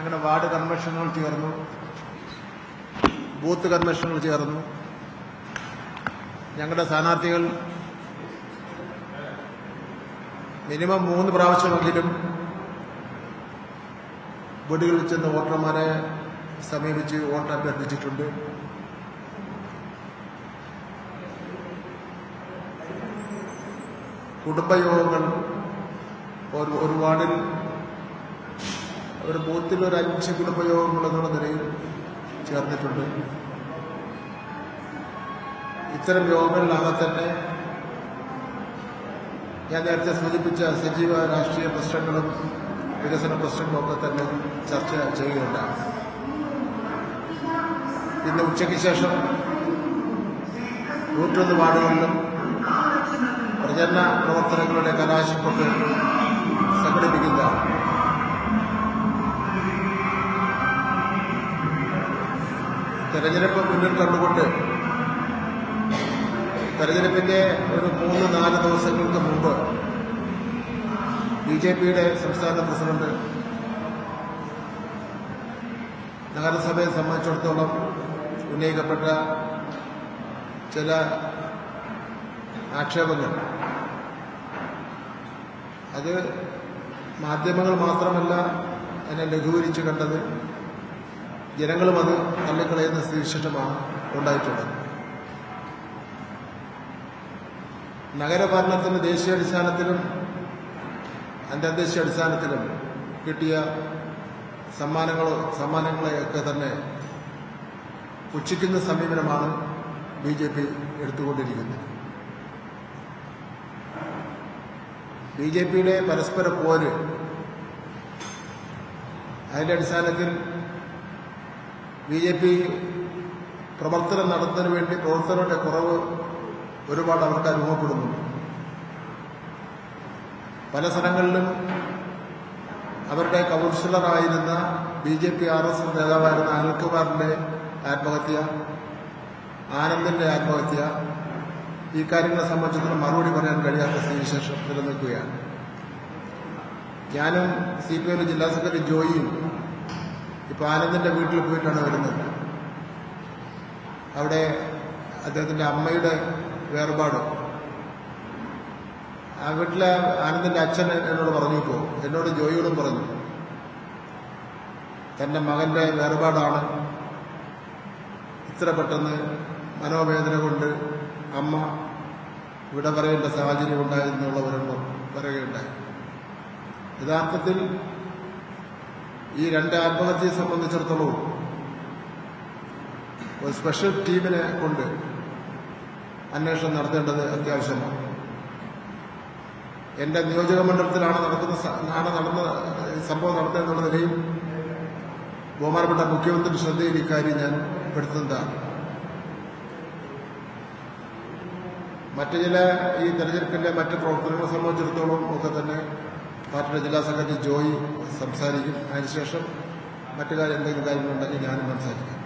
ഞങ്ങളുടെ വാർഡ് കൺവെൻഷനുകൾ ചേർന്നു. ബൂത്ത് കൺവെൻഷനുകൾ ചേർന്നു. ഞങ്ങളുടെ സ്ഥാനാർത്ഥികൾ മിനിമം മൂന്ന് പ്രാവശ്യമെങ്കിലും വീടുകളിൽ ചെന്ന് വോട്ടർമാരെ സമീപിച്ച് വോട്ട് അഭ്യർത്ഥിച്ചിട്ടുണ്ട്. കുടുംബയോഗങ്ങൾ ഒരു വാർഡിൽ ഒരു ബൂത്തിൽ ഒരു അഞ്ച് കുടുംബയോഗങ്ങൾ നിലയിൽ ചേർന്നിട്ടുണ്ട്. ഇത്തരം യോഗങ്ങളിലാകെ തന്നെ ഞാൻ നേരത്തെ സൂചിപ്പിച്ച സജീവ രാഷ്ട്രീയ പ്രശ്നങ്ങളും വികസന പ്രശ്നങ്ങളും ഒക്കെ തന്നെ ചർച്ച ചെയ്യുകയുണ്ടാണ് ഇന്ന് ഉച്ചയ്ക്ക് ശേഷം നൂറ്റൊന്ന് വാർഡുകളിലും പ്രചരണ പ്രവർത്തനങ്ങളുടെ കലാശിപ്പൊക്കെ സംഘടിപ്പിക്കുന്ന തെരഞ്ഞെടുപ്പ് മുന്നിൽ കണ്ടുകൊണ്ട് തെരഞ്ഞെടുപ്പിന്റെ ഒരു മൂന്ന് നാല് ദിവസങ്ങൾക്ക് മുമ്പ് ബി ജെ പിയുടെ സംസ്ഥാന പ്രസിഡന്റ് നഗരസഭയെ സംബന്ധിച്ചിടത്തോളം ഉന്നയിക്കപ്പെട്ട ചില ആക്ഷേപങ്ങൾ. അത് മാധ്യമങ്ങൾ മാത്രമല്ല എന്നെ ലഘൂകരിച്ച് കണ്ടത് ജനങ്ങളും അത് തള്ളിക്കളയുന്ന സ്ഥിതിവിശേഷമാണ് ഉണ്ടായിട്ടുള്ളത്. നഗരഭരണത്തിന് ദേശീയ അടിസ്ഥാനത്തിലും അന്തർദേശീയ അടിസ്ഥാനത്തിലും കിട്ടിയ സമ്മാനങ്ങളോ സമ്മാനങ്ങളെയൊക്കെ തന്നെ പുച്ഛിക്കുന്ന സമീപനമാണ് ബി ജെ പി എടുത്തുകൊണ്ടിരിക്കുന്നത്. ബി ജെ പിയുടെ പരസ്പര പോര് അതിന്റെ അടിസ്ഥാനത്തിൽ ബി ജെ പി പ്രവർത്തനം നടത്തുന്നതിന് വേണ്ടി പ്രവർത്തനങ്ങളുടെ കുറവ് ഒരുപാട് അവർക്ക് അനുഭവപ്പെടുന്നുണ്ട് പല സ്ഥലങ്ങളിലും അവരുടെ കൗൺസിലറായിരുന്ന B J P R S S നേതാവായിരുന്ന അനിൽകുമാറിന്റെ ആത്മഹത്യ ആനന്ദിന്റെ ആത്മഹത്യ ഈ കാര്യങ്ങളെ സംബന്ധിച്ചിടത്തോളം മറുപടി പറയാൻ കഴിയാത്ത സ്ഥിതിവിശേഷം നിലനിൽക്കുകയാണ്. ഞാനും സി പി എം ജില്ലാ സെക്രട്ടറി ജോയിയും ഇപ്പൊ ആനന്ദിന്റെ വീട്ടിൽ പോയിട്ടാണ് വരുന്നത്. അവിടെ അദ്ദേഹത്തിന്റെ അമ്മയുടെ വേർപാട്. ആ വീട്ടിലെ ആനന്ദിന്റെ അച്ഛൻ എന്നോട് പറഞ്ഞു ഇപ്പോൾ എന്നോട് ജോയിയോടും പറഞ്ഞു. തന്റെ മകന്റെ വേർപാടാണ്. ഇത്ര പെട്ടെന്ന് മനോവേദന കൊണ്ട് അമ്മ ഇവിടെ പറയേണ്ട സാഹചര്യം ഉണ്ടായിരുന്നുള്ളവരെന്നും പറയുകയുണ്ടായി യഥാർത്ഥത്തിൽ ഈ രണ്ട് ആത്മഹത്യയെ സംബന്ധിച്ചിടത്തോളം ഒരു സ്പെഷ്യൽ ടീമിനെ കൊണ്ട് അന്വേഷണം നടത്തേണ്ടത് അത്യാവശ്യമാണ്. എന്റെ നിയോജക മണ്ഡലത്തിലാണ് നടക്കുന്ന ആണ് നടന്ന സംഭവം നടത്തുന്നുള്ള നിലയിൽ ബഹുമാനപ്പെട്ട മുഖ്യമന്ത്രി ശ്രദ്ധയിൽ ഇക്കാര്യം ഞാൻ പെടുത്തുന്നതാണ്. മറ്റു ചില ഈ തെരഞ്ഞെടുപ്പിന്റെ മറ്റ് പ്രവർത്തനങ്ങളെ സംബന്ധിച്ചിടത്തോളം ഒക്കെ തന്നെ പാർട്ടിയുടെ ജില്ലാ സെക്രട്ടറി ജോയി സംസാരിക്കും. അതിനുശേഷം മറ്റു കാര്യം എന്തെങ്കിലും കാര്യങ്ങളുണ്ടെങ്കിൽ ഞാനും സംസാരിക്കും.